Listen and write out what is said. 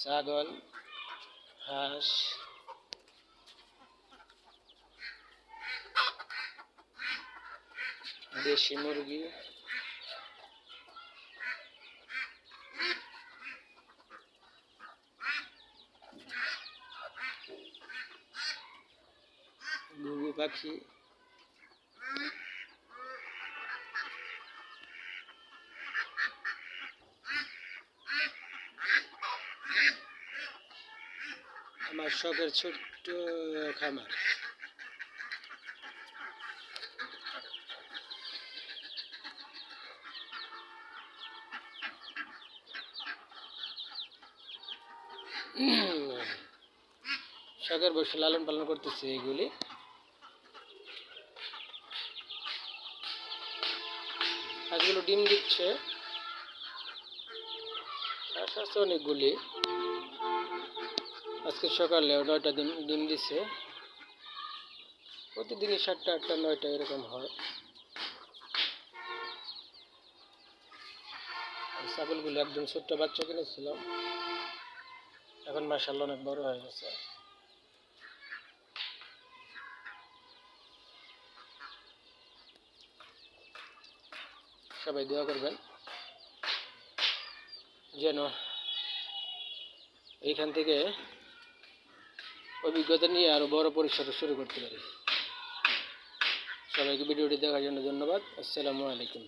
ছাগল হাঁস দেশি মুরগি ঘুঘু পাখি। আমার শখের ছোট্ট খামার। শখের বসে লালন পালন করতেছে এইগুলি। আজগুলো ডিম দিচ্ছে। হাঁস আছে অনেকগুলি আজকে সকালে নয়টা ডিম ডিম দিছে। প্রতিদিনই সাতটা, আটটা, নয়টা এরকম হয়। ছাগলগুলো একদম ছোট্ট বাচ্চা কিনেছিলাম। এখন মাসাল্লাহ অনেক বড় হয়ে গেছে। সবাই দোয়া করবেন। যেন এইখান থেকে অভিজ্ঞতা নিয়ে আরও বড় পরিসরে শুরু করতে পারি। সবাইকে ভিডিওটি দেখার জন্য ধন্যবাদ। আসসালামু আলাইকুম।